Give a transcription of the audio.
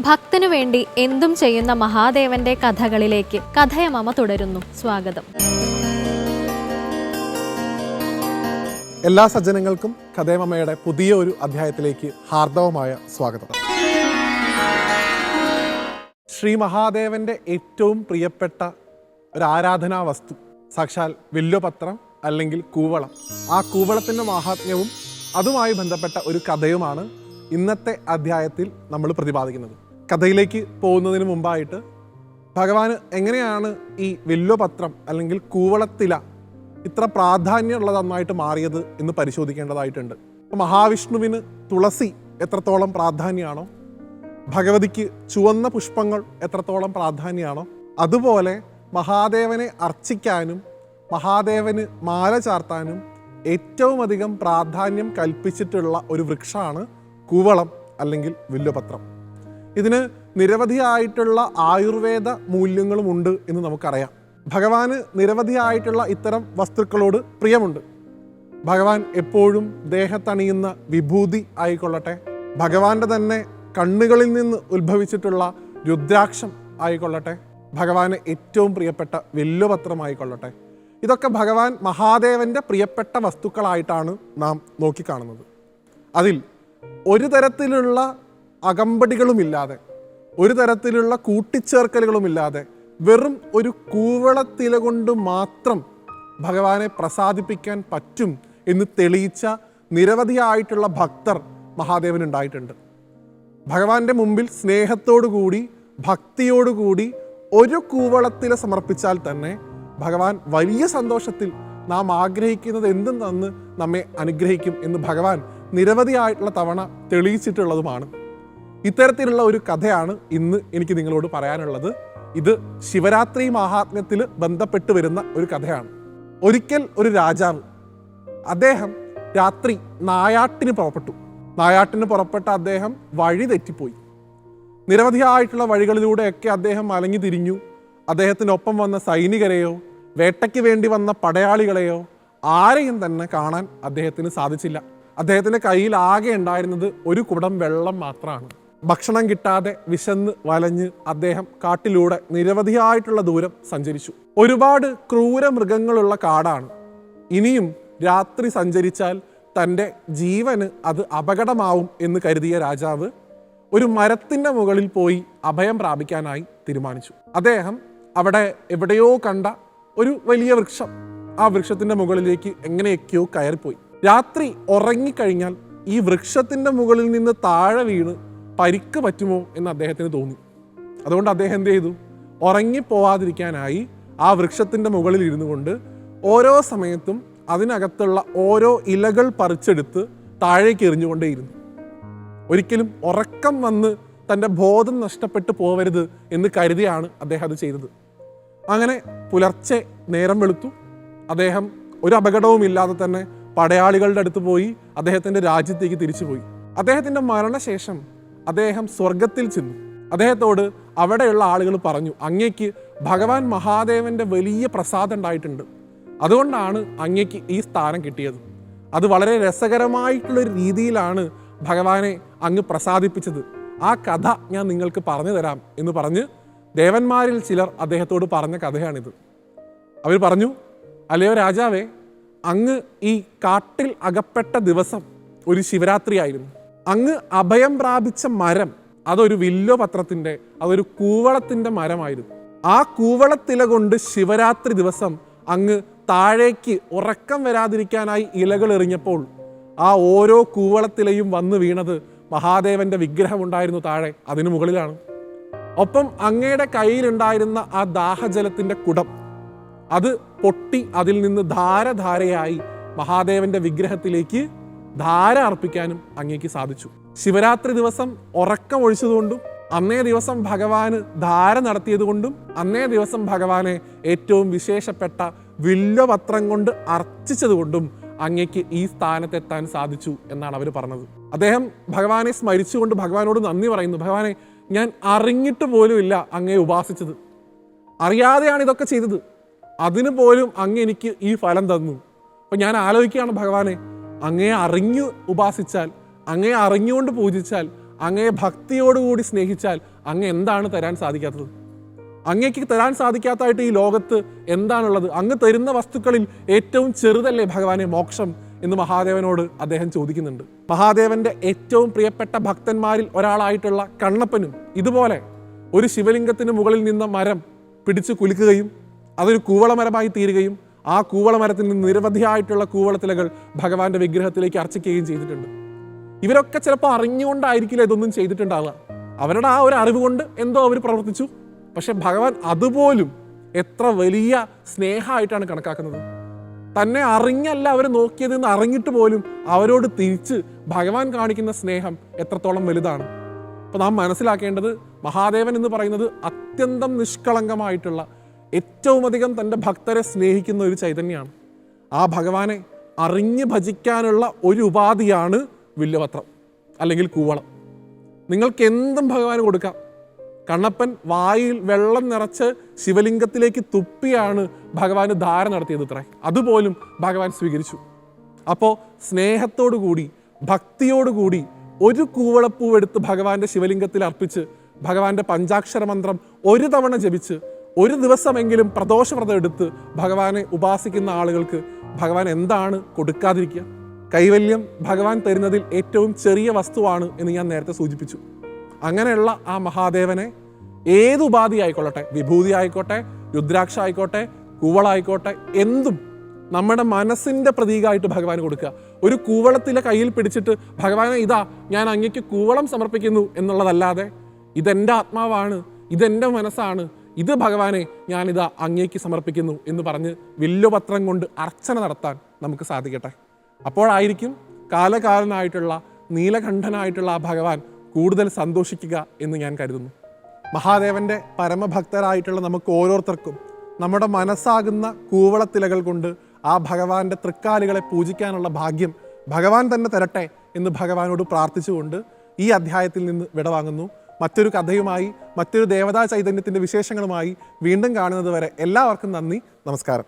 ഭക്തനു വേണ്ടി എന്തും ചെയ്യുന്ന മഹാദേവന്റെ കഥകളിലേക്ക് കഥയമമ തുടരുന്നു. സ്വാഗതം. എല്ലാ സജ്ജനങ്ങൾക്കും കഥേമമ്മയുടെ പുതിയ ഒരു അധ്യായത്തിലേക്ക് ഹാർദവമായ സ്വാഗതം. ശ്രീ മഹാദേവന്റെ ഏറ്റവും പ്രിയപ്പെട്ട ഒരു ആരാധനാ വസ്തു സാക്ഷാൽ വില്ലുപത്രം അല്ലെങ്കിൽ കൂവളം. ആ കൂവളത്തിന്റെ മഹാത്മ്യവും അതുമായി ബന്ധപ്പെട്ട ഒരു കഥയുമാണ് ഇന്നത്തെ അധ്യായത്തിൽ നമ്മൾ പ്രതിപാദിക്കുന്നത്. കഥയിലേക്ക് പോകുന്നതിന് മുമ്പായിട്ട് ഭഗവാന് എങ്ങനെയാണ് ഈ വില്ലുപത്രം അല്ലെങ്കിൽ കൂവളത്തില ഇത്ര പ്രാധാന്യമുള്ളതെന്നായിട്ട് മാറിയത് എന്ന് പരിശോധിക്കേണ്ടതായിട്ടുണ്ട്. മഹാവിഷ്ണുവിന് തുളസി എത്രത്തോളം പ്രാധാന്യമാണോ ഭഗവതിക്ക് ചുവന്ന പുഷ്പങ്ങൾ എത്രത്തോളം പ്രാധാന്യമാണോ അതുപോലെ മഹാദേവനെ അർച്ചിക്കാനും മഹാദേവന് മാല ചാർത്താനും ഏറ്റവും അധികം പ്രാധാന്യം കൽപ്പിച്ചിട്ടുള്ള ഒരു വൃക്ഷമാണ് കൂവളം അല്ലെങ്കിൽ വില്ലുപത്രം ഇതിന് നിരവധിയായിട്ടുള്ള ആയുർവേദ മൂല്യങ്ങളുമുണ്ട് എന്ന് നമുക്കറിയാം. ഭഗവാന് നിരവധിയായിട്ടുള്ള ഇത്തരം വസ്തുക്കളോട് പ്രിയമുണ്ട്. ഭഗവാൻ എപ്പോഴും ദേഹത്തണിയുന്ന വിഭൂതി ആയിക്കൊള്ളട്ടെ ഭഗവാന്റെ തന്നെ കണ്ണുകളിൽ നിന്ന് ഉത്ഭവിച്ചിട്ടുള്ള രുദ്രാക്ഷം ആയിക്കൊള്ളട്ടെ ഭഗവാന് ഏറ്റവും പ്രിയപ്പെട്ട വെല്ലുപത്രമായിക്കൊള്ളട്ടെ ഇതൊക്കെ ഭഗവാൻ മഹാദേവന്റെ പ്രിയപ്പെട്ട വസ്തുക്കളായിട്ടാണ് നാം നോക്കിക്കാണുന്നത്. അതിൽ ഒരു തരത്തിലുള്ള അകമ്പടികളുമില്ലാതെ ഒരു തരത്തിലുള്ള കൂട്ടിച്ചേർക്കലുകളുമില്ലാതെ വെറും ഒരു കൂവളത്തില കൊണ്ട് മാത്രം ഭഗവാനെ പ്രസാദിപ്പിക്കാൻ പറ്റും എന്ന് തെളിയിച്ച നിരവധിയായിട്ടുള്ള ഭക്തർ മഹാദേവനുണ്ടായിട്ടുണ്ട്. ഭഗവാന്റെ മുമ്പിൽ സ്നേഹത്തോടുകൂടി ഭക്തിയോടുകൂടി ഒരു കൂവളത്തില സമർപ്പിച്ചാൽ തന്നെ ഭഗവാൻ വലിയ സന്തോഷത്തിൽ നാം ആഗ്രഹിക്കുന്നത് എന്തും നമ്മെ അനുഗ്രഹിക്കും എന്ന് ഭഗവാൻ നിരവധിയായിട്ടുള്ള തവണ തെളിയിച്ചിട്ടുള്ളതുമാണ്. ഇത്തരത്തിലുള്ള ഒരു കഥയാണ് ഇന്ന് എനിക്ക് നിങ്ങളോട് പറയാനുള്ളത്. ഇത് ശിവരാത്രി മഹാത്മ്യത്തിൽ ബന്ധപ്പെട്ട് വരുന്ന ഒരു കഥയാണ്. ഒരിക്കൽ ഒരു രാജാവ് അദ്ദേഹം രാത്രി നായാട്ടിന് പുറപ്പെട്ടു. നായാട്ടിന് പുറപ്പെട്ട അദ്ദേഹം വഴി തെറ്റിപ്പോയി. നിരവധിയായിട്ടുള്ള വഴികളിലൂടെയൊക്കെ അദ്ദേഹം അലങ്ങി തിരിഞ്ഞു. അദ്ദേഹത്തിനൊപ്പം വന്ന സൈനികരെയോ വേട്ടയ്ക്ക് വേണ്ടി വന്ന പടയാളികളെയോ ആരെയും തന്നെ കാണാൻ അദ്ദേഹത്തിന് സാധിച്ചില്ല. അദ്ദേഹത്തിന്റെ കയ്യിൽ ആകെ ഉണ്ടായിരുന്നത് ഒരു കുടം വെള്ളം മാത്രമാണ് ഭക്ഷണം കിട്ടാതെ വിശന്ന് വലഞ്ഞ് അദ്ദേഹം കാട്ടിലൂടെ നിരവധിയായിട്ടുള്ള ദൂരം സഞ്ചരിച്ചു. ഒരുപാട് ക്രൂര മൃഗങ്ങളുള്ള കാടാണ്. ഇനിയും രാത്രി സഞ്ചരിച്ചാൽ തന്റെ ജീവന് അത് അപകടമാവും എന്ന് കരുതിയ രാജാവ് ഒരു മരത്തിന്റെ മുകളിൽ പോയി അഭയം പ്രാപിക്കാനായി തീരുമാനിച്ചു. അദ്ദേഹം അവിടെ എവിടെയോ കണ്ട ഒരു വലിയ വൃക്ഷം ആ വൃക്ഷത്തിന്റെ മുകളിലേക്ക് എങ്ങനെയൊക്കെയോ കയറിപ്പോയി. രാത്രി ഉറങ്ങിക്കഴിഞ്ഞാൽ ഈ വൃക്ഷത്തിന്റെ മുകളിൽ നിന്ന് താഴെ വീണ് പരിക്ക് പറ്റുമോ എന്ന് അദ്ദേഹത്തിന് തോന്നി. അതുകൊണ്ട് അദ്ദേഹം എന്ത് ചെയ്തു? ഉറങ്ങിപ്പോവാതിരിക്കാനായി ആ വൃക്ഷത്തിന്റെ മുകളിൽ ഇരുന്നു കൊണ്ട് ഓരോ സമയത്തും അതിനകത്തുള്ള ഓരോ ഇലകൾ പറിച്ചെടുത്ത് താഴേക്ക് എറിഞ്ഞുകൊണ്ടേയിരുന്നു ഒരിക്കലും ഉറക്കം വന്ന് തന്റെ ബോധം നഷ്ടപ്പെട്ടു പോവരുത് എന്ന് കരുതിയാണ് അദ്ദേഹം അത് ചെയ്തത്. അങ്ങനെ പുലർച്ചെ നേരം വെളുത്തു. അദ്ദേഹം ഒരു അപകടവും ഇല്ലാതെ തന്നെ പടയാളികളുടെ അടുത്ത് പോയി അദ്ദേഹത്തിന്റെ രാജ്യത്തേക്ക് തിരിച്ചുപോയി. അദ്ദേഹത്തിന്റെ മരണശേഷം അദ്ദേഹം സ്വർഗത്തിൽ ചെന്നു. അദ്ദേഹത്തോട് അവിടെയുള്ള ആളുകൾ പറഞ്ഞു അങ്ങേക്ക് ഭഗവാൻ മഹാദേവന്റെ വലിയ പ്രസാദം ഉണ്ടായിട്ടുണ്ട്. അതുകൊണ്ടാണ് അങ്ങേക്ക് ഈ സ്ഥാനം കിട്ടിയത്. അത് വളരെ രസകരമായിട്ടുള്ളൊരു രീതിയിലാണ് ഭഗവാനെ അങ്ങ് പ്രസാദിപ്പിച്ചത്. ആ കഥ ഞാൻ നിങ്ങൾക്ക് പറഞ്ഞു തരാം എന്ന് പറഞ്ഞ് ദേവന്മാരിൽ ചിലർ അദ്ദേഹത്തോട് പറഞ്ഞ കഥയാണിത്. അവർ പറഞ്ഞു അല്ലയോ രാജാവേ അങ്ങ് ഈ കാട്ടിൽ അകപ്പെട്ട ദിവസം ഒരു ശിവരാത്രിയായിരുന്നു അങ്ങ് അഭയം പ്രാപിച്ച മരം അതൊരു വില്ലോ പത്രത്തിന്റെ അതൊരു കൂവളത്തിന്റെ മരമായിരുന്നു. ആ കൂവളത്തില കൊണ്ട് ശിവരാത്രി ദിവസം അങ്ങ് താഴേക്ക് ഉറക്കം വരാതിരിക്കാനായി ഇലകൾ എറിഞ്ഞപ്പോൾ ആ ഓരോ കൂവളത്തിലെയും വന്നു വീണത് മഹാദേവന്റെ വിഗ്രഹമുണ്ടായിരുന്നു താഴെ അതിനു മുകളിലാണ്. ഒപ്പം അങ്ങയുടെ കയ്യിലുണ്ടായിരുന്ന ആ ദാഹജലത്തിന്റെ കുടം അത് പൊട്ടി അതിൽ നിന്ന് ധാരധാരയായി മഹാദേവന്റെ വിഗ്രഹത്തിലേക്ക് ധാര അർപ്പിക്കാനും അങ്ങേക്ക് സാധിച്ചു. ശിവരാത്രി ദിവസം ഉറക്കം ഒഴിച്ചതുകൊണ്ടും അന്നേ ദിവസം ഭഗവാന് ധാര നടത്തിയതുകൊണ്ടും അന്നേ ദിവസം ഭഗവാനെ ഏറ്റവും വിശേഷപ്പെട്ട വില്ലുപത്രം കൊണ്ട് അർച്ചിച്ചതുകൊണ്ടും അങ്ങേക്ക് ഈ സ്ഥാനത്തെത്താൻ സാധിച്ചു എന്നാണ് അവർ പറഞ്ഞത്. അദ്ദേഹം ഭഗവാനെ സ്മരിച്ചുകൊണ്ട് ഭഗവാനോട് നന്ദി പറയുന്നു. ഭഗവാനെ ഞാൻ അറിഞ്ഞിട്ട് പോലുമില്ല അങ്ങയെ ഉപാസിച്ചത്. അറിയാതെയാണ് ഇതൊക്കെ ചെയ്തത്. അതിനു പോലും അങ്ങ് എനിക്ക് ഈ ഫലം തന്നു. അപ്പൊ ഞാൻ ആലോചിക്കുകയാണ് ഭഗവാനെ അങ്ങയെ അറിഞ്ഞു ഉപാസിച്ചാൽ അങ്ങയെ അറിഞ്ഞുകൊണ്ട് പൂജിച്ചാൽ അങ്ങയെ ഭക്തിയോടുകൂടി സ്നേഹിച്ചാൽ അങ്ങ് എന്താണ് തരാൻ സാധിക്കാത്തത്? അങ്ങേക്ക് തരാൻ സാധിക്കാത്തതായിട്ട് ഈ ലോകത്ത് എന്താണുള്ളത്? അങ്ങ് തരുന്ന വസ്തുക്കളിൽ ഏറ്റവും ചെറുതല്ലേ ഭഗവാനെ മോക്ഷം എന്ന് മഹാദേവനോട് അദ്ദേഹം ചോദിക്കുന്നുണ്ട്. മഹാദേവന്റെ ഏറ്റവും പ്രിയപ്പെട്ട ഭക്തന്മാരിൽ ഒരാളായിട്ടുള്ള കണ്ണപ്പനും ഇതുപോലെ ഒരു ശിവലിംഗത്തിന് മുകളിൽ നിന്ന മരം പിടിച്ചു കുലുക്കുകയും അതൊരു കൂവളമരമായി തീരുകയും ആ കൂവളമരത്തിൽ നിന്ന് നിരവധിയായിട്ടുള്ള കൂവളത്തിലകൾ ഭഗവാന്റെ വിഗ്രഹത്തിലേക്ക് അർച്ചിക്കുകയും ചെയ്തിട്ടുണ്ട്. ഇവരൊക്കെ ചിലപ്പോൾ അറിഞ്ഞുകൊണ്ടായിരിക്കില്ല ഇതൊന്നും ചെയ്തിട്ടുണ്ടാവുക? അവരുടെ ആ ഒരു അറിവ് കൊണ്ട് എന്തോ അവർ പ്രവർത്തിച്ചു. പക്ഷെ ഭഗവാൻ അതുപോലും എത്ര വലിയ സ്നേഹമായിട്ടാണ് കണക്കാക്കുന്നത്. തന്നെ അറിഞ്ഞല്ല അവർ നോക്കിയതെന്ന് അറിഞ്ഞിട്ട് പോലും അവരോട് തിരിച്ച് ഭഗവാൻ കാണിക്കുന്ന സ്നേഹം എത്രത്തോളം വലുതാണ്. അപ്പോൾ നാം മനസ്സിലാക്കേണ്ടത് മഹാദേവൻ എന്ന് പറയുന്നത് അത്യന്തം നിഷ്കളങ്കമായിട്ടുള്ള ഏറ്റവും അധികം തന്റെ ഭക്തരെ സ്നേഹിക്കുന്ന ഒരു ചൈതന്യമാണ് ആ ഭഗവാനെ അറിഞ്ഞ് ഭജിക്കാനുള്ള ഒരു ഉപാധിയാണ് വില്ലുപത്രം അല്ലെങ്കിൽ കൂവളം. നിങ്ങൾക്ക് എന്തും ഭഗവാന് കൊടുക്കാം. കണ്ണപ്പൻ വായിൽ വെള്ളം നിറച്ച് ശിവലിംഗത്തിലേക്ക് തുപ്പിയാണ് ഭഗവാന് ധാര നടത്തിയത് ഇത്രേ. അതുപോലും ഭഗവാൻ സ്വീകരിച്ചു. അപ്പോൾ സ്നേഹത്തോടു കൂടി ഭക്തിയോടുകൂടി ഒരു കൂവളപ്പൂവെടുത്ത് ഭഗവാന്റെ ശിവലിംഗത്തിൽ അർപ്പിച്ച് ഭഗവാന്റെ പഞ്ചാക്ഷര മന്ത്രം ഒരു തവണ ജപിച്ച് ഒരു ദിവസമെങ്കിലും പ്രദോഷവ്രതം എടുത്ത് ഭഗവാനെ ഉപാസിക്കുന്ന ആളുകൾക്ക് ഭഗവാൻ എന്താണ് കൊടുക്കാതിരിക്കുക? കൈവല്യം ഭഗവാൻ തരുന്നതിൽ ഏറ്റവും ചെറിയ വസ്തുവാണ് എന്ന് ഞാൻ നേരത്തെ സൂചിപ്പിച്ചു. അങ്ങനെയുള്ള ആ മഹാദേവനെ ഏത് ഉപാധി ആയിക്കൊള്ളട്ടെ? വിഭൂതി ആയിക്കോട്ടെ രുദ്രാക്ഷ ആയിക്കോട്ടെ കൂവളായിക്കോട്ടെ എന്തും നമ്മുടെ മനസ്സിന്റെ പ്രതീകമായിട്ട് ഭഗവാൻ കൊടുക്കുക. ഒരു കൂവളത്തിലെ കയ്യിൽ പിടിച്ചിട്ട് ഭഗവാനെ ഇതാ ഞാൻ അങ്ങേക്ക് കൂവളം സമർപ്പിക്കുന്നു എന്നുള്ളതല്ലാതെ ഇതെന്റെ ആത്മാവാണ് ഇതെന്റെ മനസ്സാണ് ഇത് ഭഗവാനെ ഞാനിതാ അങ്ങേക്ക് സമർപ്പിക്കുന്നു എന്ന് പറഞ്ഞ് വില്ലുപത്രം കൊണ്ട് അർച്ചന നടത്താൻ നമുക്ക് സാധിക്കട്ടെ. അപ്പോഴായിരിക്കും കാലകാലനായിട്ടുള്ള നീലകണ്ഠനായിട്ടുള്ള ആ ഭഗവാൻ കൂടുതൽ സന്തോഷിക്കുക എന്ന് ഞാൻ കരുതുന്നു. മഹാദേവന്റെ പരമഭക്തരായിട്ടുള്ള നമുക്ക് ഓരോരുത്തർക്കും നമ്മുടെ മനസ്സാകുന്ന കൂവളത്തിലകൾ കൊണ്ട് ആ ഭഗവാന്റെ തൃക്കാലുകളെ പൂജിക്കാനുള്ള ഭാഗ്യം ഭഗവാൻ തന്നെ തരട്ടെ എന്ന് ഭഗവാനോട് പ്രാർത്ഥിച്ചുകൊണ്ട് ഈ അധ്യായത്തിൽ നിന്ന് വിടവാങ്ങുന്നു. മറ്റൊരു കഥയുമായി മറ്റൊരു ദേവതാ ചൈതന്യത്തിന്റെ വിശേഷങ്ങളുമായി വീണ്ടും കാണുന്നത് വരെ എല്ലാവർക്കും നന്ദി നമസ്കാരം.